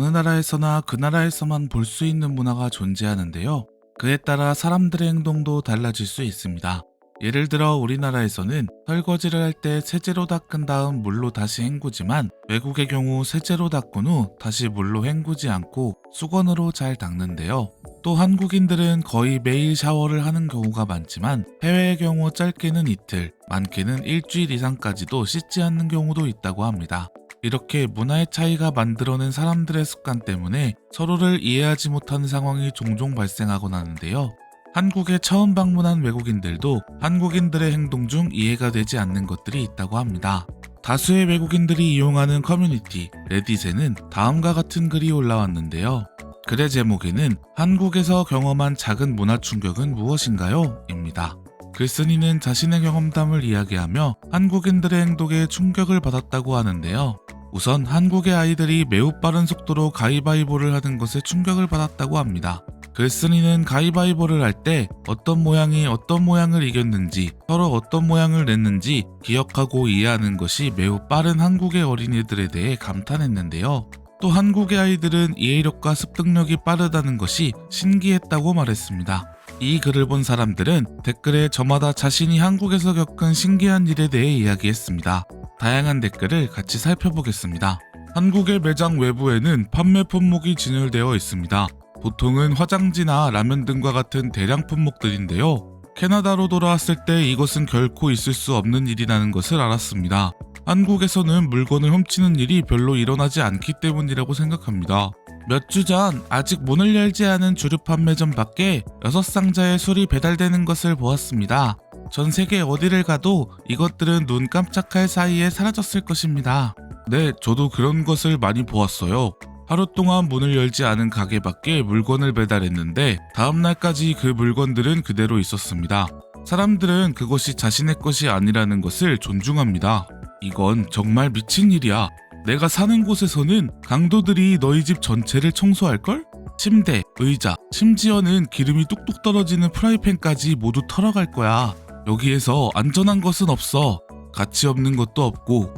어느 나라에서나 그 나라에서만 볼 수 있는 문화가 존재하는데요. 그에 따라 사람들의 행동도 달라질 수 있습니다. 예를 들어 우리나라에서는 설거지를 할 때 세제로 닦은 다음 물로 다시 헹구지만 외국의 경우 세제로 닦은 후 다시 물로 헹구지 않고 수건으로 잘 닦는데요. 또 한국인들은 거의 매일 샤워를 하는 경우가 많지만 해외의 경우 짧게는 이틀, 많게는 일주일 이상까지도 씻지 않는 경우도 있다고 합니다. 이렇게 문화의 차이가 만들어낸 사람들의 습관 때문에 서로를 이해하지 못하는 상황이 종종 발생하곤 하는데요. 한국에 처음 방문한 외국인들도 한국인들의 행동 중 이해가 되지 않는 것들이 있다고 합니다. 다수의 외국인들이 이용하는 커뮤니티 레딧에는 다음과 같은 글이 올라왔는데요. 글의 제목에는 한국에서 경험한 작은 문화 충격은 무엇인가요? 입니다. 글쓴이는 자신의 경험담을 이야기하며 한국인들의 행동에 충격을 받았다고 하는데요. 우선 한국의 아이들이 매우 빠른 속도로 가위바위보를 하는 것에 충격을 받았다고 합니다. 글쓴이는 가위바위보를 할 때 어떤 모양이 어떤 모양을 이겼는지 서로 어떤 모양을 냈는지 기억하고 이해하는 것이 매우 빠른 한국의 어린이들에 대해 감탄했는데요. 또 한국의 아이들은 이해력과 습득력이 빠르다는 것이 신기했다고 말했습니다. 이 글을 본 사람들은 댓글에 저마다 자신이 한국에서 겪은 신기한 일에 대해 이야기했습니다. 다양한 댓글을 같이 살펴보겠습니다. 한국의 매장 외부에는 판매 품목이 진열되어 있습니다. 보통은 화장지나 라면 등과 같은 대량 품목들인데요. 캐나다로 돌아왔을 때 이것은 결코 있을 수 없는 일이라는 것을 알았습니다. 한국에서는 물건을 훔치는 일이 별로 일어나지 않기 때문이라고 생각합니다. 몇 주 전 아직 문을 열지 않은 주류 판매점 밖에 6상자의 술이 배달되는 것을 보았습니다. 전 세계 어디를 가도 이것들은 눈 깜짝할 사이에 사라졌을 것입니다. 네, 저도 그런 것을 많이 보았어요. 하루 동안 문을 열지 않은 가게 밖에 물건을 배달했는데 다음날까지 그 물건들은 그대로 있었습니다. 사람들은 그것이 자신의 것이 아니라는 것을 존중합니다. 이건 정말 미친 일이야. 내가 사는 곳에서는 강도들이 너희 집 전체를 청소할걸? 침대, 의자, 심지어는 기름이 뚝뚝 떨어지는 프라이팬까지 모두 털어갈 거야. 여기에서 안전한 것은 없어. 가치 없는 것도 없고.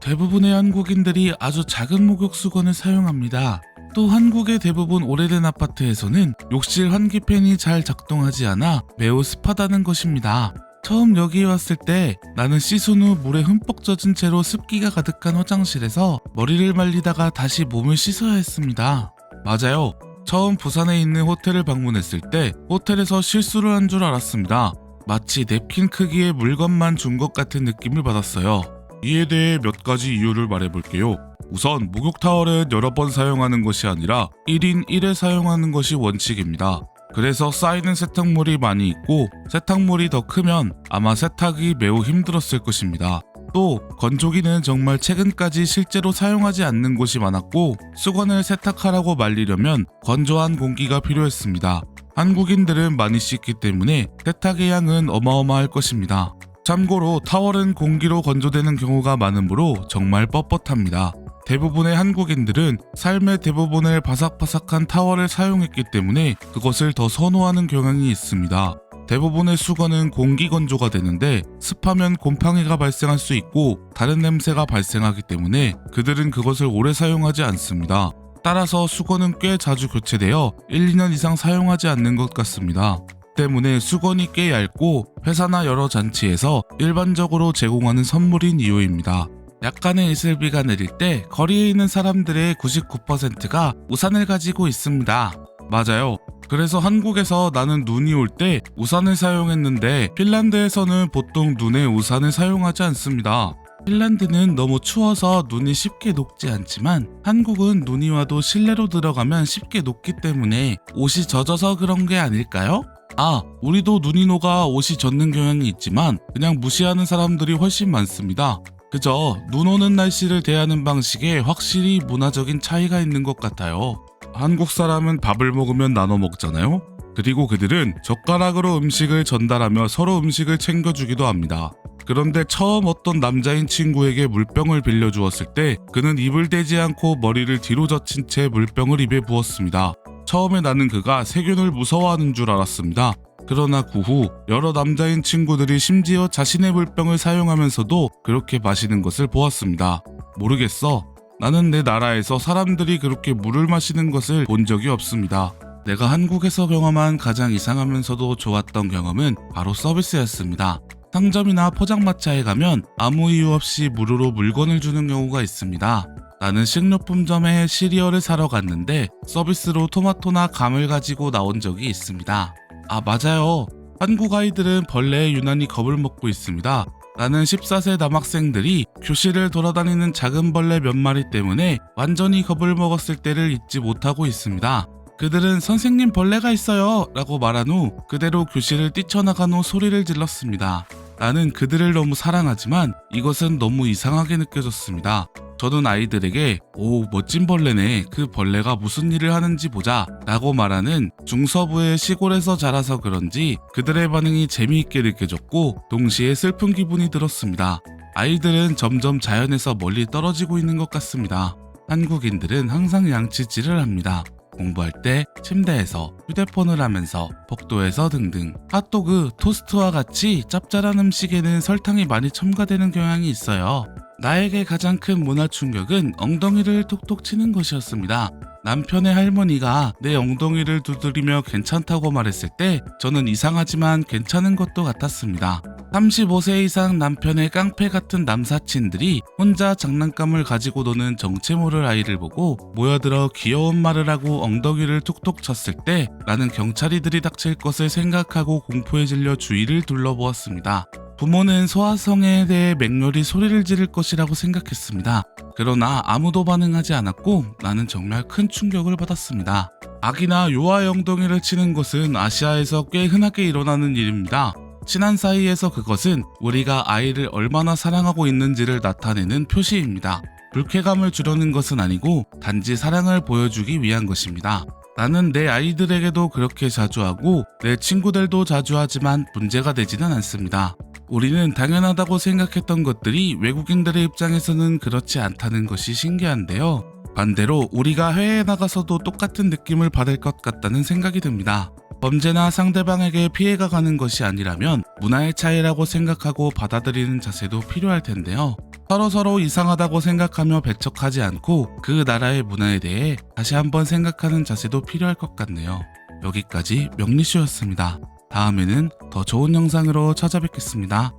대부분의 한국인들이 아주 작은 목욕 수건을 사용합니다. 또 한국의 대부분 오래된 아파트에서는 욕실 환기팬이 잘 작동하지 않아 매우 습하다는 것입니다. 처음 여기에 왔을 때 나는 씻은 후 물에 흠뻑 젖은 채로 습기가 가득한 화장실에서 머리를 말리다가 다시 몸을 씻어야 했습니다. 맞아요. 처음 부산에 있는 호텔을 방문했을 때 호텔에서 실수를 한 줄 알았습니다. 마치 냅킨 크기의 물건만 준 것 같은 느낌을 받았어요. 이에 대해 몇 가지 이유를 말해볼게요. 우선 목욕 타월은 여러 번 사용하는 것이 아니라 1인 1회 사용하는 것이 원칙입니다. 그래서 쌓이는 세탁물이 많이 있고 세탁물이 더 크면 아마 세탁이 매우 힘들었을 것입니다. 또 건조기는 정말 최근까지 실제로 사용하지 않는 곳이 많았고 수건을 세탁하라고 말리려면 건조한 공기가 필요했습니다. 한국인들은 많이 씻기 때문에 세탁의 양은 어마어마할 것입니다. 참고로 타월은 공기로 건조되는 경우가 많으므로 정말 뻣뻣합니다. 대부분의 한국인들은 삶의 대부분을 바삭바삭한 타월을 사용했기 때문에 그것을 더 선호하는 경향이 있습니다. 대부분의 수건은 공기 건조가 되는데 습하면 곰팡이가 발생할 수 있고 다른 냄새가 발생하기 때문에 그들은 그것을 오래 사용하지 않습니다. 따라서 수건은 꽤 자주 교체되어 1, 2년 이상 사용하지 않는 것 같습니다. 때문에 수건이 꽤 얇고 회사나 여러 잔치에서 일반적으로 제공하는 선물인 이유입니다. 약간의 이슬비가 내릴 때 거리에 있는 사람들의 99%가 우산을 가지고 있습니다. 맞아요. 그래서 한국에서 나는 눈이 올 때 우산을 사용했는데 핀란드에서는 보통 눈에 우산을 사용하지 않습니다. 핀란드는 너무 추워서 눈이 쉽게 녹지 않지만 한국은 눈이 와도 실내로 들어가면 쉽게 녹기 때문에 옷이 젖어서 그런 게 아닐까요? 아, 우리도 눈이 녹아 옷이 젖는 경향이 있지만 그냥 무시하는 사람들이 훨씬 많습니다. 그저 눈 오는 날씨를 대하는 방식에 확실히 문화적인 차이가 있는 것 같아요. 한국 사람은 밥을 먹으면 나눠 먹잖아요. 그리고 그들은 젓가락으로 음식을 전달하며 서로 음식을 챙겨주기도 합니다. 그런데 처음 어떤 남자인 친구에게 물병을 빌려주었을 때 그는 입을 대지 않고 머리를 뒤로 젖힌 채 물병을 입에 부었습니다. 처음에 나는 그가 세균을 무서워하는 줄 알았습니다. 그러나 그 후 여러 남자인 친구들이 심지어 자신의 물병을 사용하면서도 그렇게 마시는 것을 보았습니다. 모르겠어. 나는 내 나라에서 사람들이 그렇게 물을 마시는 것을 본 적이 없습니다. 내가 한국에서 경험한 가장 이상하면서도 좋았던 경험은 바로 서비스였습니다. 상점이나 포장마차에 가면 아무 이유 없이 무료로 물건을 주는 경우가 있습니다. 나는 식료품점에 시리얼을 사러 갔는데 서비스로 토마토나 감을 가지고 나온 적이 있습니다. 아, 맞아요. 한국 아이들은 벌레에 유난히 겁을 먹고 있습니다. 나는 14세 남학생들이 교실을 돌아다니는 작은 벌레 몇 마리 때문에 완전히 겁을 먹었을 때를 잊지 못하고 있습니다. 그들은 선생님 벌레가 있어요 라고 말한 후 그대로 교실을 뛰쳐나간 후 소리를 질렀습니다. 나는 그들을 너무 사랑하지만 이것은 너무 이상하게 느껴졌습니다. 저는 아이들에게 오 멋진 벌레네 그 벌레가 무슨 일을 하는지 보자 라고 말하는 중서부의 시골에서 자라서 그런지 그들의 반응이 재미있게 느껴졌고 동시에 슬픈 기분이 들었습니다. 아이들은 점점 자연에서 멀리 떨어지고 있는 것 같습니다. 한국인들은 항상 양치질을 합니다. 공부할 때 침대에서 휴대폰을 하면서 복도에서 등등 핫도그, 토스트와 같이 짭짤한 음식에는 설탕이 많이 첨가되는 경향이 있어요. 나에게 가장 큰 문화 충격은 엉덩이를 톡톡 치는 것이었습니다. 남편의 할머니가 내 엉덩이를 두드리며 괜찮다고 말했을 때 저는 이상하지만 괜찮은 것도 같았습니다. 35세 이상 남편의 깡패 같은 남사친들이 혼자 장난감을 가지고 노는 정체 모를 아이를 보고 모여들어 귀여운 말을 하고 엉덩이를 툭툭 쳤을 때 나는 경찰이 들이 닥칠 것을 생각하고 공포에 질려 주위를 둘러보았습니다. 부모는 소아성에 대해 맹렬히 소리를 지를 것이라고 생각했습니다. 그러나 아무도 반응하지 않았고 나는 정말 큰 충격을 받았습니다. 아기나 요아의 엉덩이를 치는 것은 아시아에서 꽤 흔하게 일어나는 일입니다. 친한 사이에서 그것은 우리가 아이를 얼마나 사랑하고 있는지를 나타내는 표시입니다. 불쾌감을 주려는 것은 아니고 단지 사랑을 보여주기 위한 것입니다. 나는 내 아이들에게도 그렇게 자주 하고 내 친구들도 자주 하지만 문제가 되지는 않습니다. 우리는 당연하다고 생각했던 것들이 외국인들의 입장에서는 그렇지 않다는 것이 신기한데요. 반대로 우리가 해외에 나가서도 똑같은 느낌을 받을 것 같다는 생각이 듭니다. 범죄나 상대방에게 피해가 가는 것이 아니라면 문화의 차이라고 생각하고 받아들이는 자세도 필요할 텐데요. 서로 서로 이상하다고 생각하며 배척하지 않고 그 나라의 문화에 대해 다시 한번 생각하는 자세도 필요할 것 같네요. 여기까지 명리쇼였습니다. 다음에는 더 좋은 영상으로 찾아뵙겠습니다.